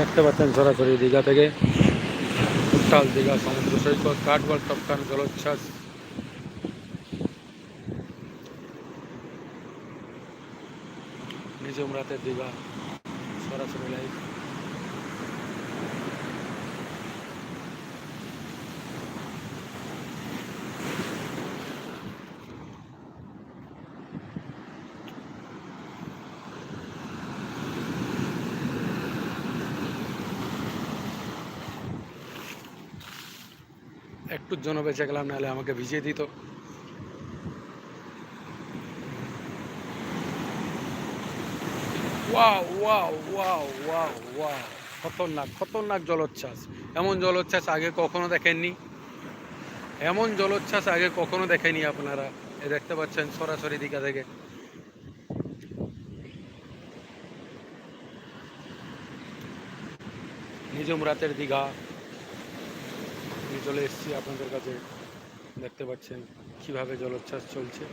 দেখতে পাচ্ছেন সরাসরি দীঘা থেকে। উত্তাল দীঘা সমুদ্র সৈকত, কাঠগড় টপকান জলোচ্ছ্বাস। নিজম রাতের দীঘা সরাসরি লাইভ একটুর জন্য বেঁচে গেলাম, নাহলে আমাকে ভিজিয়ে দিত। খতরনাক খতরনাক জলোচ্ছ্বাস। এমন জলোচ্ছ্বাস আগে কখনো দেখেননি? এমন জলোচ্ছ্বাস আগে কখনো দেখেনি আপনারা? এ দেখতে পাচ্ছেন সরাসরি দীঘা থেকে। নিজম রাতের দীঘা। চলে এসেছি। আপনাদের কাছে দেখতে পাচ্ছেন কীভাবে জলোচ্ছ্বাস চলছে।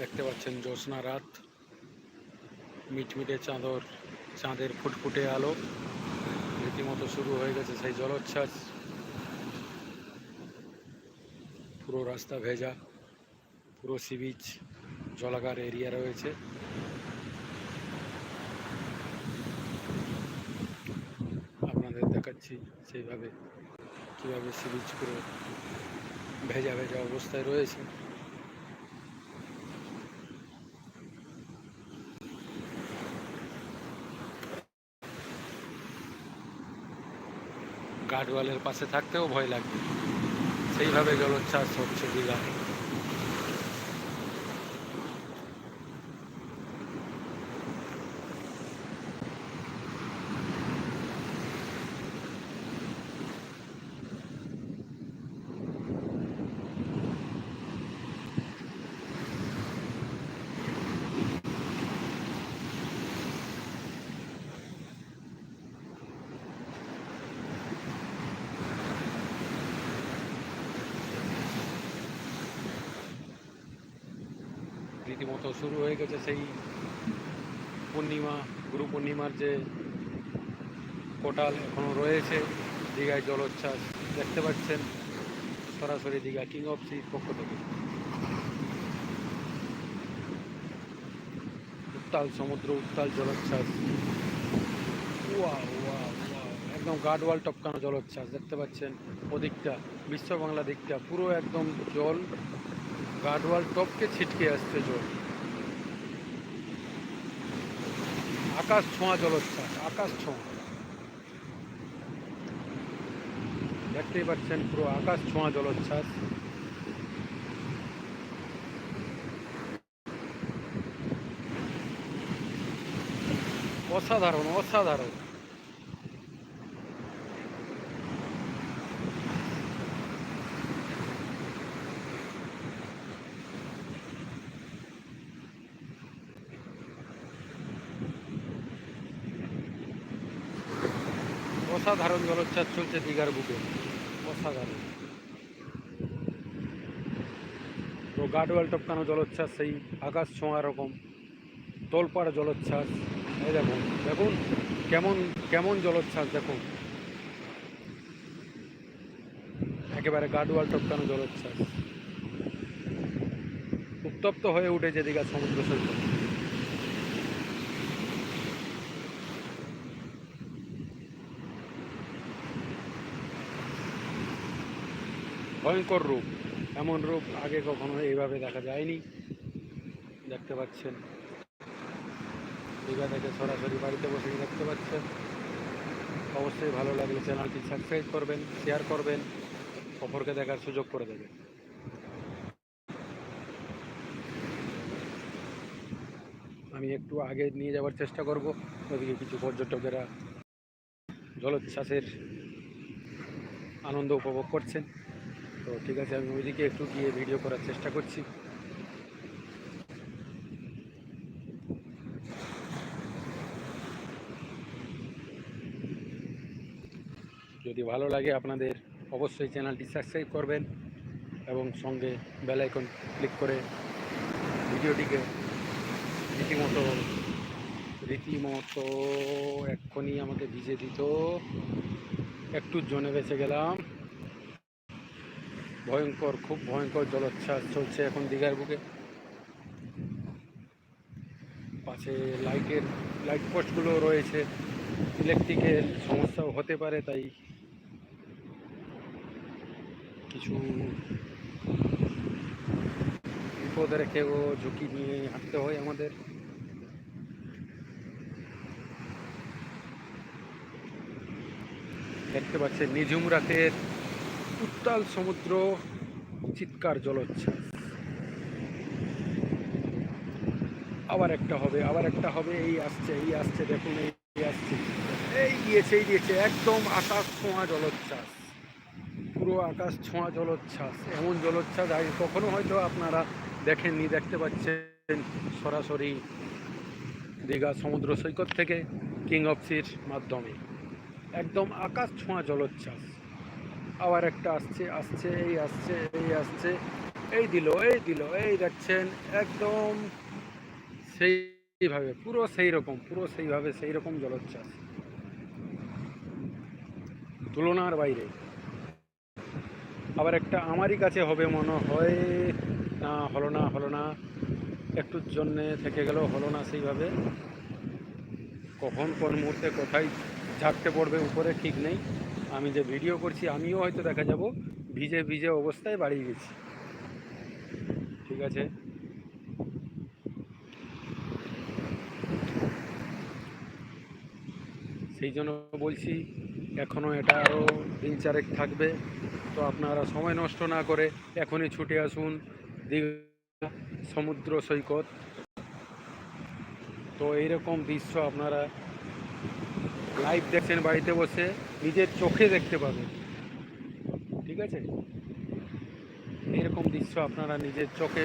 দেখতে পাচ্ছেন জ্যোৎস্না রাত। মিটমিটে চাঁদর, চাঁদের ফুটফুটে আলো। রীতিমতো শুরু হয়ে গেছে সেই জলোচ্ছ্বাস। পুরো রাস্তা ভেজা, পুরো সি বিচ জলাকার এরিয়া রয়েছে। আপনাদের দেখাচ্ছি সেইভাবে কীভাবে সি বিচ পুরো ভেজা ভেজা অবস্থায় রয়েছে। গার্ডওয়ালের পাশে থাকতেও ভয় লাগবে। সেইভাবে জলোচ্ছ্বাস হচ্ছে দীঘায় রীতিমতো শুরু হয়ে গেছে সেই পূর্ণিমা, গুরু পূর্ণিমার যে কোটাল এখনও রয়েছে, দীঘায় জলোচ্ছ্বাস দেখতে পাচ্ছেন সরাসরি দীঘা কিং অফ সির পক্ষ থেকে। উত্তাল সমুদ্র, উত্তাল জলোচ্ছ্বাস। ওয়া ওয়া একদম গার্ডওয়াল টপকানো জলোচ্ছ্বাস দেখতে পাচ্ছেন ওদিকটা, বিশ্ব বাংলা দিকটা, পুরো একদম জল গার্ডওয়াল টপকে ছিটকে আসছে জল। আকাশ ছোঁয়া জলোচ্ছ্বাস আকাশ ছোঁয়া। দেখতেই পাচ্ছেন পুরো আকাশ ছোঁয়া জলোচ্ছ্বাস। অসাধারণ অসাধারণ। অসাধারণ জলোচ্ছ্বাস চলছে দীঘার বুকে। অসাধারণ। তো গার্ডওয়াল টপকানো জলোচ্ছ্বাস, সেই আকাশ ছোঁয়া রকম। তোলপাড় জলোচ্ছ্বাস। এই দেখুন দেখুন কেমন কেমন জলোচ্ছ্বাস, দেখুন। একেবারে গার্ডওয়াল টপকানো জলোচ্ছ্বাস। উত্তপ্ত হয়ে উঠেছে দীঘা সমুদ্র সৈকত। ভয়ঙ্কর রূপ। এমন রূপ আগে কখনো এইভাবে দেখা যায়নি। দেখতে পাচ্ছেন। দীঘা থেকে সরাসরি বাড়িতে বসেই দেখতে পাচ্ছেন। অবশ্যই ভালো লাগলে চ্যানেলটি সাবস্ক্রাইব করবেন, শেয়ার করবেন, অপরকে দেখার সুযোগ করে দেবেন। আমি একটু আগে নিয়ে যাওয়ার চেষ্টা করব। ওদিকে কিছু পর্যটকেরা জলোচ্ছ্বাসের আনন্দ উপভোগ করছেন। তো ঠিক আছে, আমি ওইদিকে একটু গিয়ে ভিডিও করার চেষ্টা করছি। যদি ভালো লাগে আপনাদের, অবশ্যই চ্যানেলটি সাবস্ক্রাইব করবেন এবং সঙ্গে বেল আইকন ক্লিক করে ভিডিওটিকে রীতিমতো রীতিমতো এক্ষুনি আমাকে ভিজে দিত। একটু জনে বেঁচে গেলাম। ভয়ঙ্কর, খুব ভয়ঙ্কর জলোচ্ছ্বাস চলছে এখন দীঘার বুকে। পাশে লাইটের, লাইট পোস্টগুলো রয়েছে। ইলেকট্রিকের সমস্যাও হতে পারে, তাই কিছু বিপদ রেখেও ঝুঁকি নিয়ে হাঁটতে হয় আমাদের। দেখতে পাচ্ছেন, নিঝুম রাতের উত্তাল সমুদ্র, চিৎকার জলোচ্ছ্বাস। আবার একটা হবে, আবার একটা হবে, এই আসছে এই আসছে, দেখুন, এই আসছে। এই দিয়েছে এই দিয়েছে, একদম আকাশ ছোঁয়া জলোচ্ছ্বাস। পুরো আকাশ ছোঁয়া জলোচ্ছ্বাস, এমন জলোচ্ছ্বাস আগে কখনো হয়তো আপনারা দেখেননি, দেখতে পাচ্ছেন সরাসরি দীঘা সমুদ্র সৈকত থেকে কিং অফ সির মাধ্যমে। একদম আকাশ ছোঁয়া জলোচ্ছ্বাস। আবার একটা আসছে আসছে, এই আসছে এই আসছে, এই দিল এই দিল, এই দেখছেন, একদম সেইভাবে, পুরো সেই রকম পুরো সেইভাবে সেই রকম জলোচ্ছ্বাস। তুলনার বাইরে। আবার একটা আমারই কাছে হবে মনে হয়, না হলো না হলো না, একটুর জন্যে থেকে গেল, হলো না সেইভাবে। কখন, কোন মুহূর্তে কোথায় ঝাঁকতে পড়বে, উপরে ঠিক নেই। আমি যে ভিডিও করছি, আমিও হয়তো দেখা যাব। ভিজে ভিজে অবস্থায় বাড়ি গেছি। ঠিক আছে? সেই জন্য বলছি এখনও এটা আরও দিন চারেক থাকবে। তো আপনারা সময় নষ্ট না করে এখনই ছুটে আসুন দীঘা সমুদ্র সৈকত। তো এইরকম দৃশ্য আপনারা লাইভ দেখছেন, বাড়িতে বসে নিজের চোখে দেখতে পাবেন। ঠিক আছে? এইরকম দৃশ্য আপনারা নিজের চোখে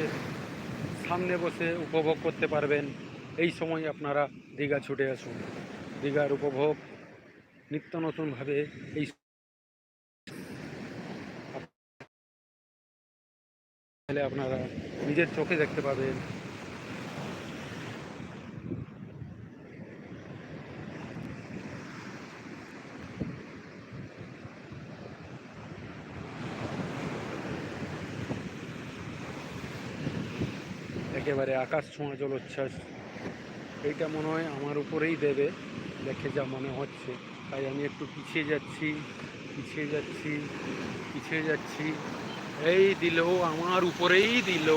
সামনে বসে উপভোগ করতে পারবেন। এই সময় আপনারা দীঘা ছুটে আসুন। দীঘার উপভোগ নিত্য নতুনভাবে এই আপনারা নিজের চোখে দেখতে পাবেন। একেবারে আকাশ ছোঁয়া জলোচ্ছ্বাস। এইটা মনে হয় আমার উপরেই দেবে। দেখে যা মনে হচ্ছে। তাই আমি একটু পিছিয়ে যাচ্ছি পিছিয়ে যাচ্ছি পিছিয়ে যাচ্ছি। এই দিল আমার উপরেই দিল।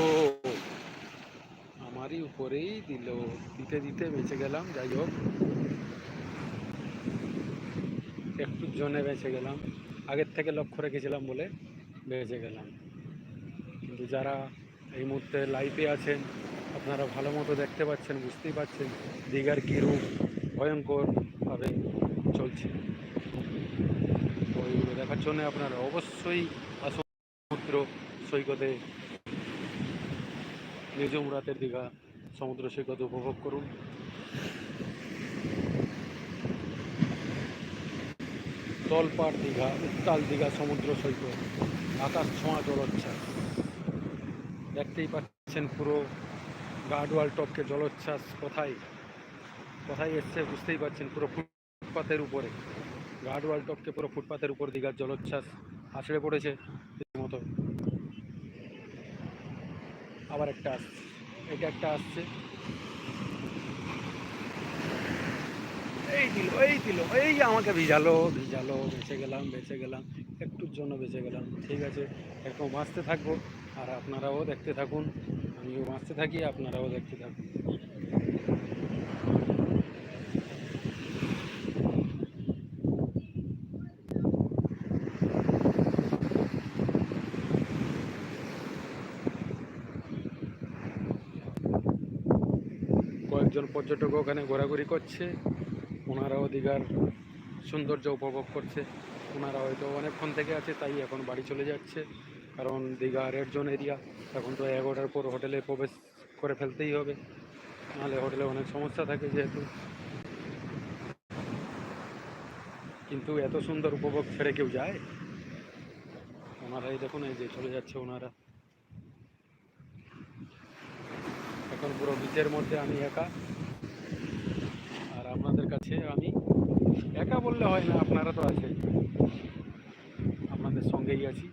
আমারই উপরেই দিল। দিতে দিতে বেঁচে গেলাম, যাই হোক। একটুর জন্য বেঁচে গেলাম। আগের থেকে লক্ষ্য রেখেছিলাম বলে বেঁচে গেলাম। কিন্তু যারা এই মুহূর্তে লাইফে আছেন আপনারা ভালো মতো দেখতে পাচ্ছেন, বুঝতেই পাচ্ছেন দীঘার কী রূপ ভয়ঙ্করভাবে চলছে। তো এইগুলো দেখার জন্য আপনারা অবশ্যই আসুন সমুদ্র সৈকতে নিজম রাতের দীঘা সমুদ্র সৈকত উপভোগ করুন। তলপাড় দীঘা, উত্তাল দীঘা সমুদ্র সৈকত, আকাশ ছোঁয়া জলোচ্ছ্বাস। দেখতেই পাচ্ছেন পুরো গার্ডওয়াল টপকে জলোচ্ছ্বাস কোথায়? কোথায় এসছে বুঝতেই পারছেন, পুরো ফুটপাতের উপরে। গার্ডওয়াল টপকে পুরো ফুটপাতের উপর দীঘার জলোচ্ছ্বাস আছড়ে পড়েছে মতো। আবার একটা আসছে, এটা একটা আসছে। এই দিল এই দিল, এই আমাকে ভিজালো ভিজালো, বেঁচে গেলাম বেঁচে গেলাম, একটুর জন্য বেঁচে গেলাম, ঠিক আছে, এরকম বাঁচতে থাকব, আর আপনারাও দেখতে থাকুন। আমিও বাঁচতে থাকি, আপনারাও দেখতে থাকুন। কয়েকজন পর্যটক ওখানে ঘোরাঘুরি করছে, ওনারাও দীঘার সৌন্দর্য উপভোগ করছে। ওনারা হয়তো অনেকক্ষণ থেকে আছে, তাই এখন বাড়ি চলে যাচ্ছে। কারণ দীঘা রেড জোন এরিয়া এখন তো এগারোটার পর হোটেলে প্রবেশ করে ফেলতেই হবে। নাহলে হোটেলে অনেক সমস্যা থাকে যেহেতু। কিন্তু এত সুন্দর উপভোগ ছেড়ে কেউ যায়? ওনারা এই দেখুন, এই যে চলে যাচ্ছে ওনারা। এখন পুরো বিচের মধ্যে আমি একা। আর আপনাদের কাছে আমি একা বললে হয় না, আপনারা তো আছেন আপনাদের সঙ্গেই আছি।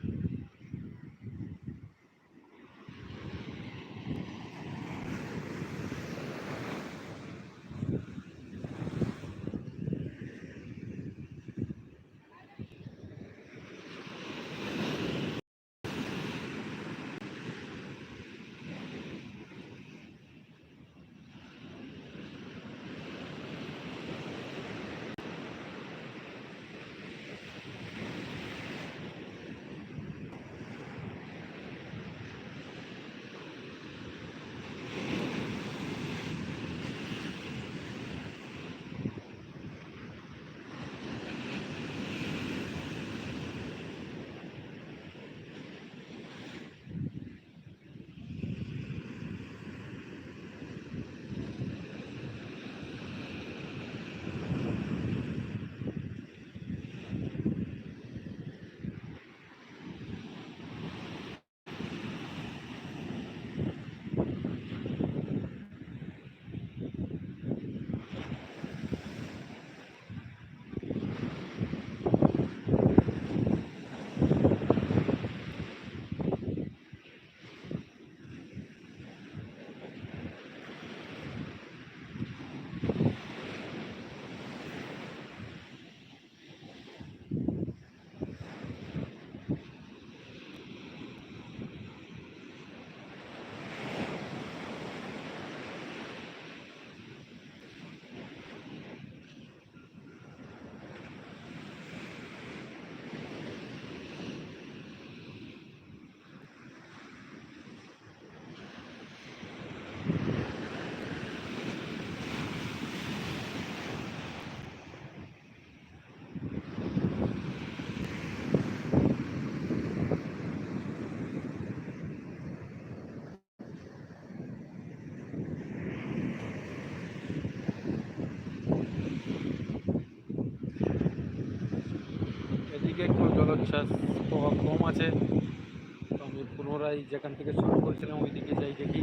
একটু প্রভাব কম আছে। তো আমি পুনরায় যেখান থেকে শুরু করেছিলাম ওই দিকে যাই দেখি।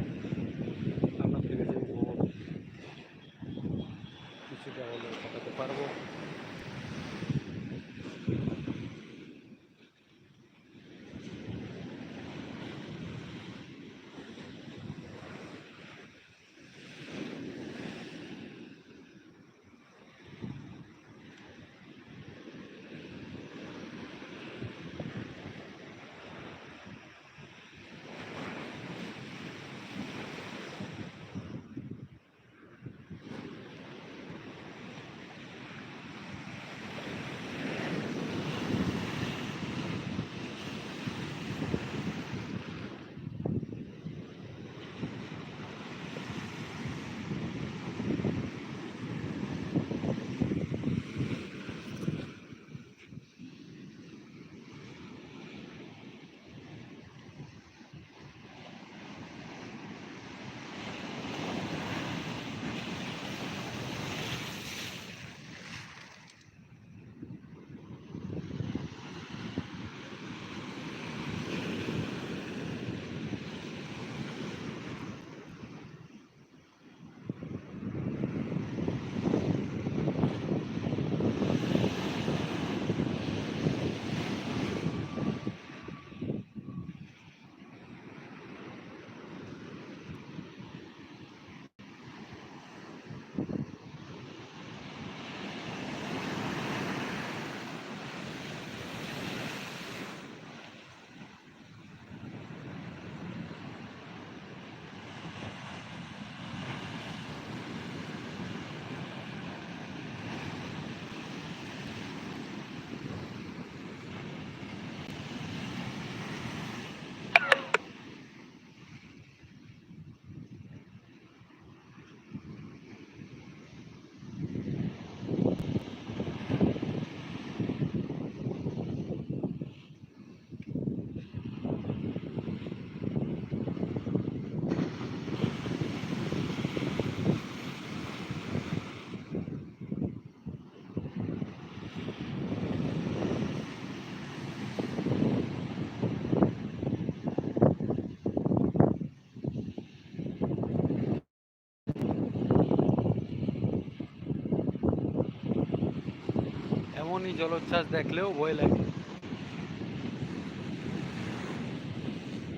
এমনই জলোচ্ছ্বাস দেখলেও ভয় লাগে।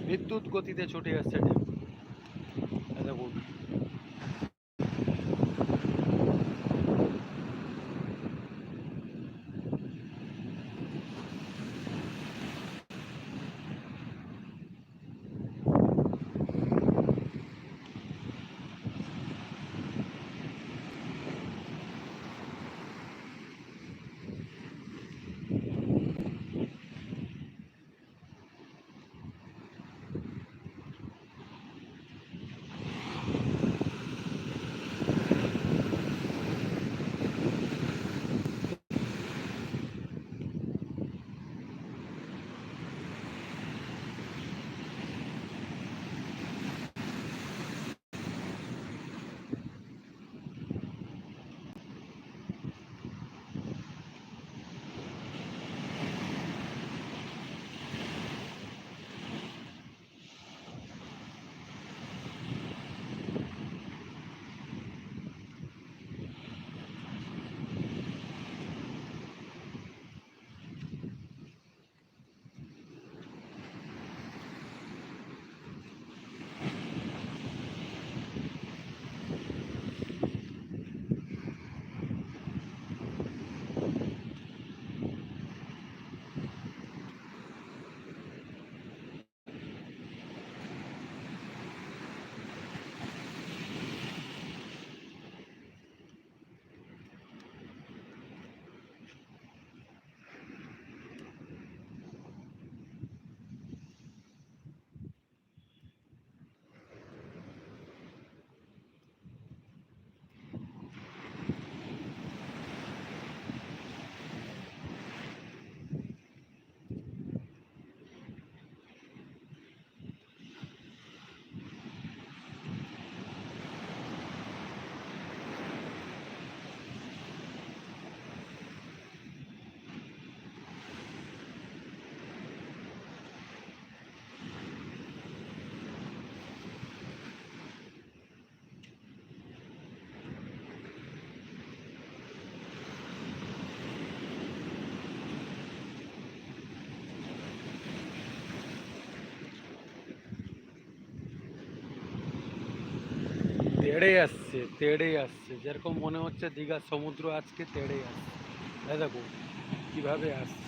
বিদ্যুৎ গতিতে ছুটে আসছে ড্যাম তেড়ে আসছে তেড়ে আসছে। যেরকম মনে হচ্ছে দীঘার সমুদ্র আজকে তেড়ে আসছে। দেখো, কীভাবে আসছে।